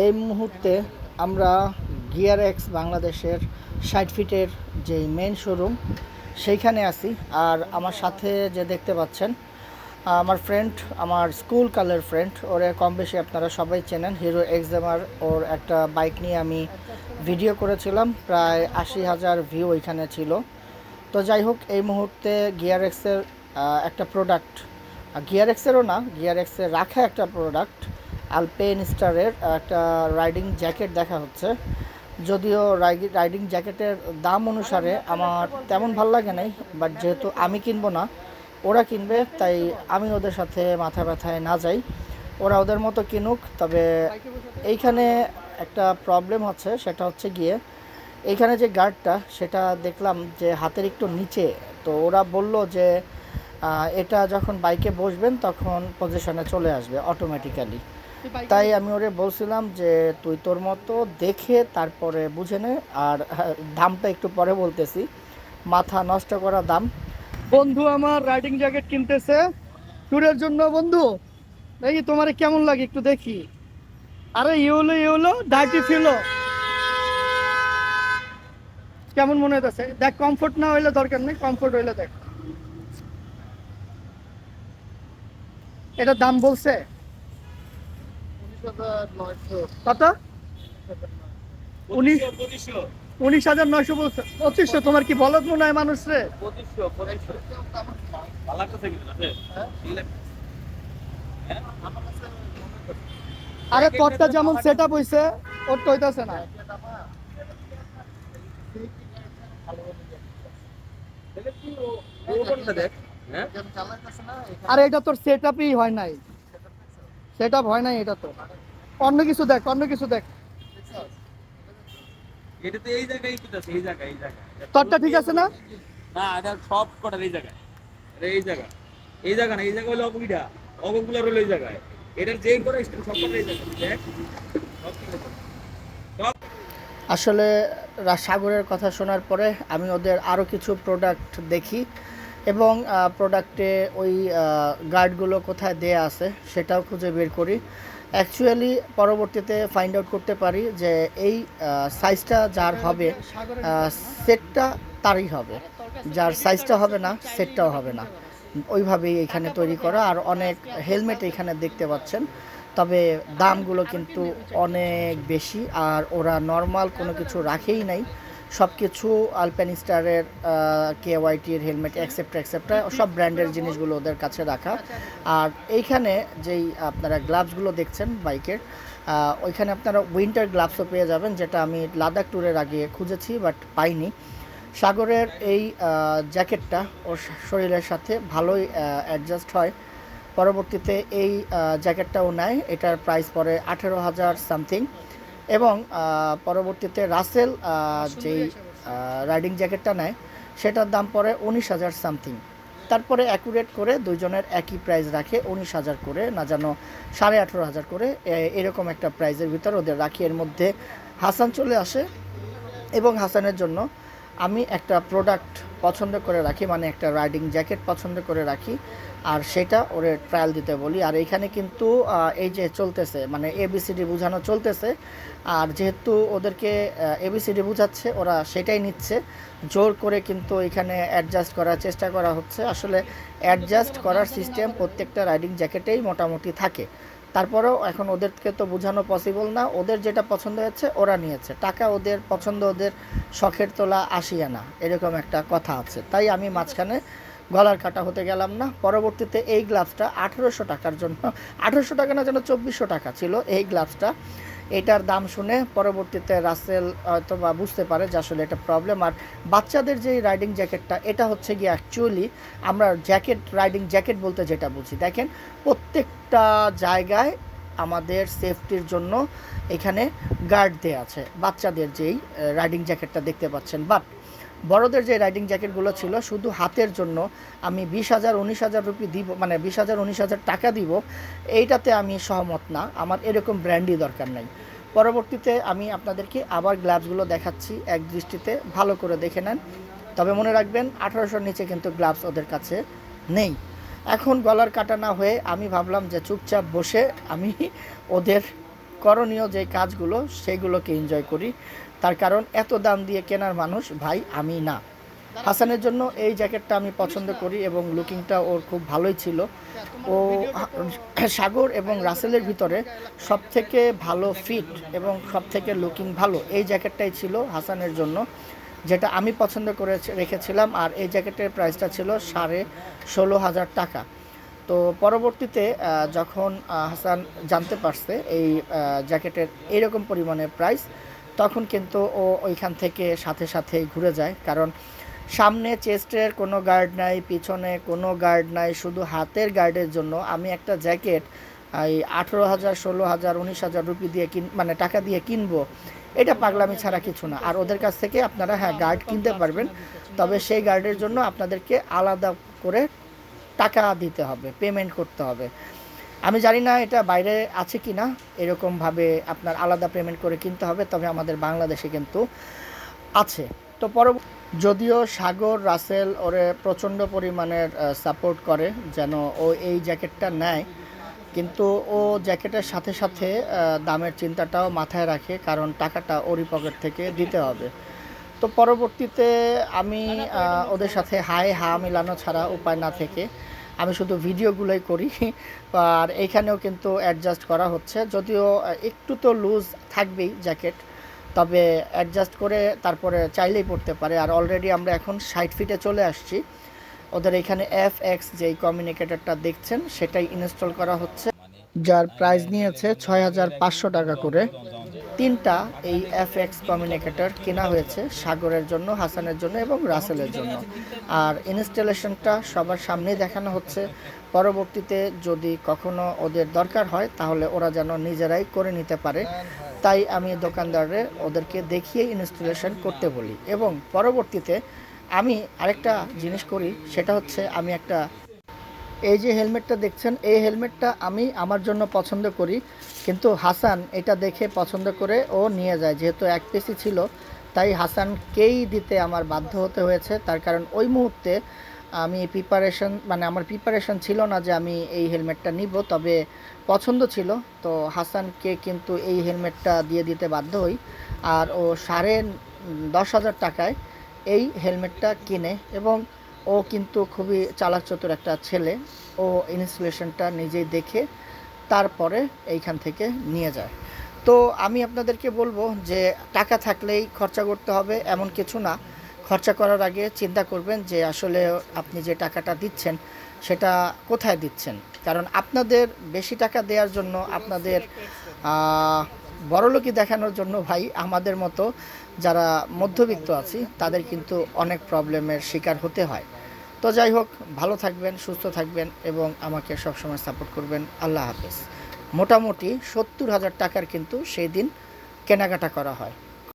এই মুহূর্তে আমরা গিয়ার এক্স বাংলাদেশের ষাট ফিটের যে মেন শোরুম সেইখানে আছি। আর আমার সাথে যে দেখতে পাচ্ছেন, আমার ফ্রেন্ড আমার স্কুল কালের ফ্রেন্ড ওরে কম বেশি আপনারা সবাই চেনেন হিরো এক্সামার ওর একটা বাইক নিয়ে আমি ভিডিও করেছিলাম, প্রায় আশি হাজার ভিউ ওইখানে ছিল। তো যাই হোক, এই মুহূর্তে গিয়ার এক্সের একটা প্রোডাক্ট গিয়ার এক্সেরও না গিয়ার এক্সের রাখা একটা প্রোডাক্ট আলপেন স্টারের একটা রাইডিং জ্যাকেট দেখা হচ্ছে। যদিও রাইডিং জ্যাকেটের দাম অনুসারে আমার তেমন ভালো লাগে নাই বাট যেহেতু আমি কিনবো না, ওরা কিনবে, তাই আমি ওদের সাথে মাথা ব্যথায় না যাই। ওরা ওদের মতো কিনুক, তবে এইখানে একটা প্রবলেম হচ্ছে, সেটা হচ্ছে গিয়ে এইখানে যে গার্ডটা সেটা দেখলাম যে হাতের একটু নিচে, তো ওরা বলল যে এটা যখন বাইকে বসবেন, তখন পজিশনে চলে আসবে অটোমেটিক্যালি তাই আমি ওরে বলছিলাম যে তুই তোর মতো দেখে তারপরে বুঝে নে। আর হ্যাঁ, দামটা একটু পরে বলতেছি। মাথা নষ্ট করা দাম। বন্ধু আমার রাইডিং জ্যাকেট কিনতেছে। ট্যুরের জন্য বন্ধু। দেখি তোমার কেমন লাগে একটু দেখি। আরে ইউলো ইউলো ডার্টি ফিলো কেমন মনে হইতেছে? দেখ কমফোর্ট না হইলে দরকার নেই কমফোর্ট হইলে দেখ। এটা দাম বলছে? কত? উনিশ উনিশ হাজার নয়শো পঁচিশশো তোমার কি বলত মনে হয় মানুষ রে? আরে তোরটা যেমন সেট আপ হইছে ওর তো হইতাছে না। আরে এটা তোর সেট আপই হয় নাই। সেট আপ হয় নাই এটা তো। অন্য কিছু দেখ অন্য কিছু দেখ। এটা তো এই জায়গায় আছে, এই তোরটা ঠিক আছে না? না এটা সব কটার এই জায়গা। এই জায়গা না এই জায়গা হলো এই জায়গায়। এটার যেই করে সব কটার এই জায়গায়। দেখ সব আসলে রা- সাগরের কথা শোনার পরে আমি ওদের আরও কিছু প্রোডাক্ট দেখি। এবং প্রোডাক্টে ওই গার্ডগুলো কোথায় দেয়া আছে সেটাও খুঁজে বের করি। অ্যাকচুয়ালি পরবর্তীতে ফাইন্ড আউট করতে পারি যে এই সাইজটা যার হবে সেটটা তারই হবে। যার সাইজটা হবে না সেটটাও হবে না। ওইভাবেই এখানে তৈরি করা। আর অনেক হেলমেট এখানে দেখতে পাচ্ছেন। তবে দামগুলো কিন্তু অনেক বেশি। আর ওরা নর্মাল কোনো কিছু রাখেই নাই। সব কিছু আলপেনিস্টারের কে ওয়াইটির হেলমেট অ্যাকসেপ্ট অ্যাকসেপ্টা সব ব্র্যান্ডের জিনিসগুলো ওদের কাছে রাখা। আর এইখানে যেই আপনারা গ্লাভসগুলো দেখছেন বাইকের ওইখানে আপনারা উইন্টার গ্লাভসও পেয়ে যাবেন, যেটা আমি লাদাখ ট্যুরের আগে খুঁজেছি বাট পাইনি। সাগরের এই জ্যাকেটটা ওর শরীরের সাথে ভালোই অ্যাডজাস্ট হয়। পরবর্তীতে এই জ্যাকেটটাও নেয়। এটার প্রাইস পড়ে আঠেরো হাজার সামথিং এবং পরবর্তীতে রাসেল যেই রাইডিং জ্যাকেটটা নেয় সেটার দাম পড়ে উনিশ হাজার সামথিং তারপরে অ্যাকুরেট করে দুজনের একই প্রাইস রাখে উনিশ হাজার করে না যেন সাড়ে আঠেরো হাজার করে এরকম একটা প্রাইজের ভিতর ওদের রাখি। এর মধ্যে হাসান চলে আসে এবং হাসানের জন্য আমি একটা প্রোডাক্ট পছন্দ করে রাখি মানে একটা রাইডিং জ্যাকেট পছন্দ করে রাখি, আর সেটা ওরে ট্রায়াল দিতে বলি। আর এইখানে কিন্তু এই যে চলতেছে মানে এবিসিডি বোঝানো চলতেছে, আর যেহেতু ওদেরকে এবিসিডি বোঝাচ্ছে, ওরা সেটাই নিচ্ছে। জোর করে কিন্তু এখানে অ্যাডজাস্ট করার চেষ্টা করা হচ্ছে। আসলে অ্যাডজাস্ট করার সিস্টেম প্রত্যেকটা রাইডিং জ্যাকেটেই মোটামুটি থাকে। তারপরেও এখন ওদেরকে তো বোঝানো পসিবল না। ওদের যেটা পছন্দ হয়েছে, ওরা নিয়েছে। টাকা ওদের, পছন্দ ওদের, শখের তোলা আসিয়া না এরকম একটা কথা আছে। তাই আমি মাঝখানে গলার কাটা হতে গেলাম না। পরবর্তীতে এই গ্লাভসটা আঠেরোশো টাকার জন্য, আঠেরোশো টাকা না যেন চব্বিশশো টাকা ছিল, এই গ্লাভসটা এটার দাম শুনে পরবর্তীতে রাসেল হয়তো বা বুঝতে পারে যে আসলে এটা প্রবলেম আর বাচ্চাদের যে রাইডিং জ্যাকেটটা এটা হচ্ছে গিয়ে অ্যাকচুয়ালি আমরা জ্যাকেট রাইডিং জ্যাকেট বলতে যেটা বুঝি। দেখেন, প্রত্যেকটা জায়গায় আমাদের সেফটির জন্য এখানে গার্ড দেওয়া আছে, বাচ্চাদের যেই রাইডিং জ্যাকেটটা দেখতে পাচ্ছেন। বাট বড়দের যে রাইডিং জ্যাকেটগুলো ছিল, শুধু হাতের জন্য আমি বিশ হাজার, উনিশ হাজার রুপি দিব মানে বিশ হাজার, উনিশ হাজার টাকা দিব, এইটাতে আমি সহমত না। আমার এরকম ব্র্যান্ডই দরকার নাই। পরবর্তীতে আমি আপনাদেরকে আবার গ্লাভসগুলো দেখাচ্ছি, এক দৃষ্টিতে ভালো করে দেখে নেন। তবে মনে রাখবেন, আঠারোশোর নিচে কিন্তু গ্লাভস ওদের কাছে নেই। এখন গলার কাটা না হয়ে আমি ভাবলাম যে চুপচাপ বসে আমি ওদের করণীয় যে কাজগুলো, সেগুলোকে এনজয় করি। তার কারণ এত দাম দিয়ে কেনার মানুষ ভাই আমি না। হাসানের জন্য এই জ্যাকেটটা আমি পছন্দ করি এবং লুকিংটা ওর খুব ভালোই ছিল। ও সাগর এবং রাসেলের ভিতরে সব থেকে ভালো ফিট এবং সব থেকে লুকিং ভালো এই জ্যাকেটটাই ছিল হাসানের জন্য, যেটা আমি পছন্দ করে রেখেছিলাম আর এই জ্যাকেটের প্রাইসটা ছিল সাড়ে ষোলো হাজার টাকা। তো পরবর্তীতে যখন হাসান জানতে পারছে এই জ্যাকেটের এইরকম পরিমাণে প্রাইস তখন কিন্তু ও ওইখান থেকে সাথে সাথে ঘুরে যায়। কারণ সামনে চেস্টের কোনো গার্ড নাই, পিছনে কোনো গার্ড নাই, শুধু হাতের গার্ডের জন্য। আমি একটা জ্যাকেট, এই আঠেরো হাজার, ষোলো হাজার, উনিশ হাজার রুপি দিয়ে কিন মানে টাকা দিয়ে কিনবো। এটা পাগলামি ছাড়া কিছু না। আর ওদের কাছ থেকে আপনারা হ্যাঁ গার্ড কিনতে পারবেন। তবে সেই গার্ডের জন্য আপনাদেরকে আলাদা করে টাকা দিতে হবে, পেমেন্ট করতে হবে। আমি জানি না এটা বাইরে আছে কি না এরকমভাবে আপনার আলাদা পেমেন্ট করে কিনতে হবে তবে আমাদের বাংলাদেশে কিন্তু আছে। তো পর যদিও সাগর রাসেল ওরে প্রচণ্ড পরিমাণের সাপোর্ট করে যেন ও এই জ্যাকেটটা নেয় কিন্তু ও জ্যাকেটের সাথে সাথে দামের চিন্তাটাও মাথায় রাখে কারণ টাকাটা ওরই পকেট থেকে দিতে হবে। তো পরবর্তীতে আমি ওদের সাথে হাই হা মিলানো ছাড়া উপায় না থেকে আমি শুধু ভিডিওগুলোই করি। আর এইখানেও কিন্তু অ্যাডজাস্ট করা হচ্ছে। যদিও একটু তো লুজ থাকবেই জ্যাকেট তবে অ্যাডজাস্ট করে তারপরে চাইলেই পড়তে পারে। আর অলরেডি আমরা এখন ষাট ফিটে চলে আসছি। ওদের এখানে এফ এক্স যেই কমিউনিকেটরটা দেখছেন, সেটাই ইনস্টল করা হচ্ছে। যার প্রাইস নিয়েছে ছয় হাজার পাঁচশো টাকা করে। তিনটা এই এফ এক্স কমিউনিকেটর কেনা হয়েছে সাগরের জন্য, হাসানের জন্য এবং রাসেলের জন্য। আর ইনস্টলেশনটা সবার সামনেই দেখানো হচ্ছে। পরবর্তীতে যদি কখনো ওদের দরকার হয়, তাহলে ওরা যেন নিজেরাই করে নিতে পারে। তাই আমি দোকানদারে ওদেরকে দেখিয়ে ইনস্টলেশন করতে বলি। এবং পরবর্তীতে আমি আরেকটা জিনিস করি, সেটা হচ্ছে আমি একটা, এই যে হেলমেটটা দেখছেন, এই হেলমেটটা আমি আমার জন্য পছন্দ করি। কিন্তু হাসান এটা দেখে পছন্দ করে ও নিয়ে যায়। যেহেতু এক পিসি ছিল, তাই হাসানকেই দিতে আমার বাধ্য হতে হয়েছে। তার কারণ ওই মুহূর্তে আমি প্রিপারেশন মানে আমার প্রিপারেশন ছিল না যে আমি এই হেলমেটটা নিব, তবে পছন্দ ছিল। তো হাসানকে কিন্তু এই হেলমেটটা দিয়ে দিতে বাধ্য হই। আর ও সাড়ে দশ হাজার টাকায় এই হেলমেটটা কিনে এবং ও কিন্তু খুবই চালাক চতুর একটা ছেলে। ও ইনস্টলেশনটা নিজেই দেখে তারপরে এইখান থেকে নিয়ে যায়। তো আমি আপনাদেরকে বলব যে টাকা থাকলেই খরচা করতে হবে, এমন কিছু না। খরচা করার আগে চিন্তা করবেন যে আসলে আপনি যে টাকাটা দিচ্ছেন, সেটা কোথায় দিচ্ছেন? কারণ আপনাদের বেশি টাকা দেওয়ার জন্য আপনাদের বড়লোকি দেখানোর জন্য ভাই, আমাদের মতো যারা মধ্যবিত্ত আছি, তাদের কিন্তু অনেক প্রবলেমের শিকার হতে হয়। তো যাই হোক, ভালো থাকবেন, সুস্থ থাকবেন এবং আমাকে সবসময় সাপোর্ট করবেন। আল্লাহ হাফেজ। মোটামুটি সত্তর হাজার টাকার কিন্তু সেই দিন কেনাকাটা করা হয়।